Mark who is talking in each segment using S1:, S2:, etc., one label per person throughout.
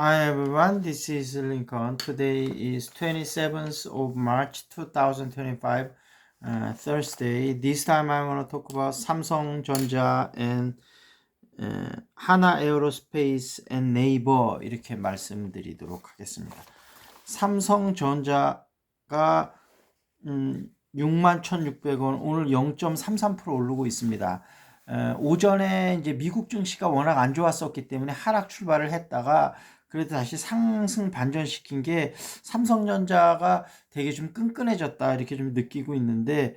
S1: Hi everyone, this is Lincoln. Today is 27th of March 2025, uh, Thursday. This time I want to talk about 삼성전자 and uh, 하나 에어로스페이스 and 네이버 이렇게 말씀드리도록 하겠습니다. 삼성 전자가 음, 61,600원 오늘 0.33% 오르고 있습니다. 어, 오전에 이제 미국 증시가 워낙 안 좋았었기 때문에 하락 출발을 했다가 그래도 다시 상승 반전시킨 게 삼성전자가 되게 좀 끈끈해졌다 이렇게 좀 느끼고 있는데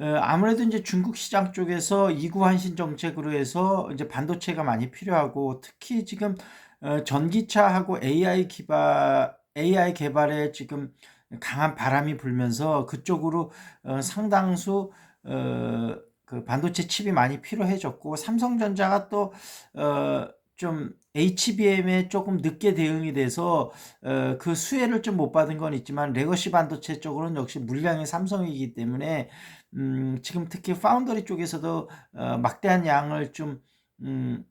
S1: 어, 아무래도 이제 중국 시장 쪽에서 이구 한신 정책으로 해서 이제 반도체가 많이 필요하고 특히 지금 어, 전기차하고 AI 기반 AI 개발에 지금 강한 바람이 불면서 그쪽으로 어, 상당수 어, 그 반도체 칩이 많이 필요해졌고 삼성전자가 또 어, 좀 HBM에 조금 늦게 대응이 돼서 어, 그 수혜를 좀 못 받은 건 있지만 레거시 반도체 쪽으로는 역시 물량이 삼성이기 때문에 음, 지금 특히 파운더리 쪽에서도 어, 막대한 양을 좀 음,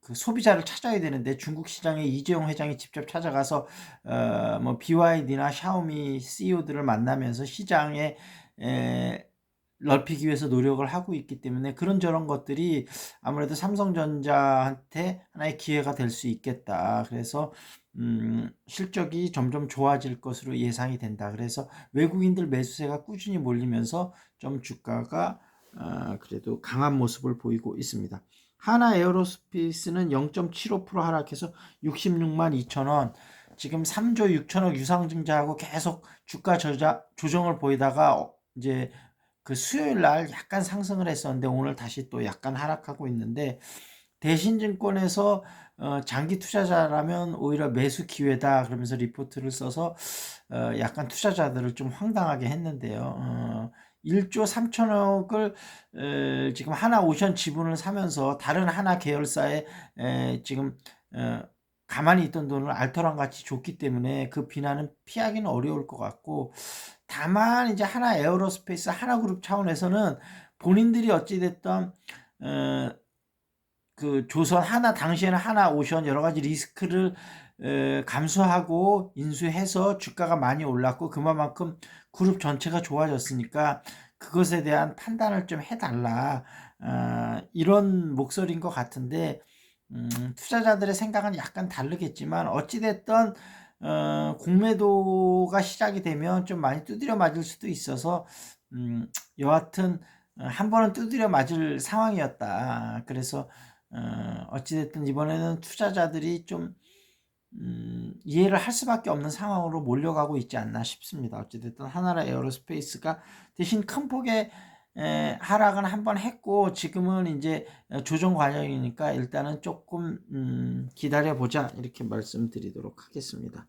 S1: 그 소비자를 찾아야 되는데 중국 시장에 이재용 회장이 직접 찾아가서 어, 뭐 BYD나 샤오미 CEO들을 만나면서 시장에 에, 넓히기 위해서 노력을 하고 있기 때문에 그런 저런 것들이 아무래도 삼성전자한테 하나의 기회가 될 수 있겠다. 그래서 음, 실적이 점점 좋아질 것으로 예상이 된다. 그래서 외국인들 매수세가 꾸준히 몰리면서 좀 주가가 어, 그래도 강한 모습을 보이고 있습니다. 하나 에어로스페이스는 0.75% 하락해서 66만 2천 원. 지금 3조 6천억 유상증자하고 계속 주가 저자, 조정을 보이다가 어, 이제 그 수요일 날 약간 상승을 했었는데 오늘 다시 또 약간 하락하고 있는데 대신증권에서 어, 장기 투자자라면 오히려 매수 기회다 그러면서 리포트를 써서 어, 약간 투자자들을 좀 황당하게 했는데요. 어, 1조 3천억을 에, 지금 하나 오션 지분을 사면서 다른 하나 계열사에 에, 지금 어, 가만히 있던 돈을 알토랑 같이 줬기 때문에 그 비난은 피하기는 어려울 것 같고 다만 이제 하나 에어로스페이스 하나 그룹 차원에서는 본인들이 어찌됐던 어, 그 조선 하나 당시에는 하나 오션 여러 가지 리스크를 에, 감수하고 인수해서 주가가 많이 올랐고 그만큼 그룹 전체가 좋아졌으니까 그것에 대한 판단을 좀 해달라. 어, 이런 목소리인 것 같은데 음, 투자자들의 생각은 약간 다르겠지만 어찌됐던 어, 공매도가 시작이 되면 좀 많이 두드려 맞을 수도 있어서 음, 여하튼 어, 한 번은 두드려 맞을 상황이었다. 그래서 어, 어찌됐든 이번에는 투자자들이 좀 음, 이해를 할 수밖에 없는 상황으로 몰려가고 있지 않나 싶습니다. 어찌됐든 하나라 에어로스페이스가 대신 큰 폭의 에, 하락은 한 번 했고 지금은 이제 조정 과정이니까 일단은 조금 음, 기다려 보자 이렇게 말씀드리도록 하겠습니다.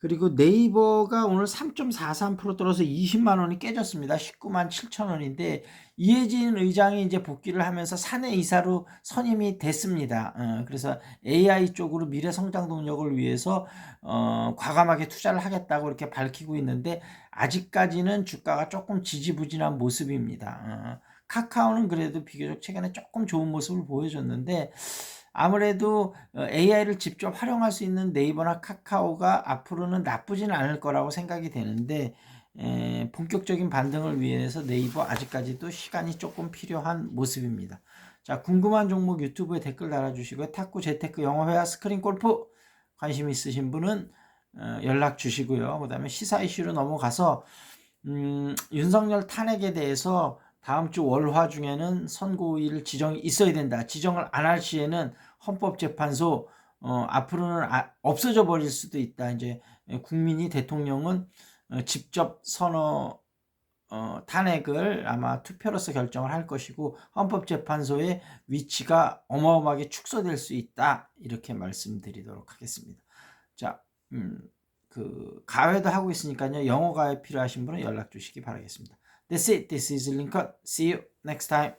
S1: 그리고 네이버가 오늘 3.43% 떨어서 20만 원이 깨졌습니다. 19만 7천 원인데 이해진 의장이 이제 복귀를 하면서 사내 이사로 선임이 됐습니다. 어, 그래서 AI 쪽으로 미래 성장 동력을 위해서 어, 과감하게 투자를 하겠다고 이렇게 밝히고 있는데 아직까지는 주가가 조금 지지부진한 모습입니다. 어, 카카오는 그래도 비교적 최근에 조금 좋은 모습을 보여줬는데 아무래도 AI를 어, 직접 활용할 수 있는 네이버나 카카오가 앞으로는 나쁘지는 않을 거라고 생각이 되는데 에, 본격적인 반등을 위해서 네이버 아직까지도 시간이 조금 필요한 모습입니다. 자 궁금한 종목 유튜브에 댓글 달아주시고요. 탁구, 재테크, 영어회화, 스크린 골프 관심 있으신 분은 어, 연락 주시고요. 그 다음에 시사 이슈로 넘어가서 음, 윤석열 탄핵에 대해서 다음 주 월화 중에는 선고일 지정이 있어야 된다. 지정을 안 할 시에는 헌법재판소 어, 앞으로는 아, 없어져 버릴 수도 있다. 이제 국민이 대통령은 어, 직접 선어 어, 탄핵을 아마 투표로서 결정을 할 것이고 헌법재판소의 위치가 어마어마하게 축소될 수 있다. 이렇게 말씀드리도록 하겠습니다. 자, 음, 그 가외도 하고 있으니까요. 영어 가외 필요하신 분은 연락 주시기 바라겠습니다. That's it. This is Lincoln. See you next time.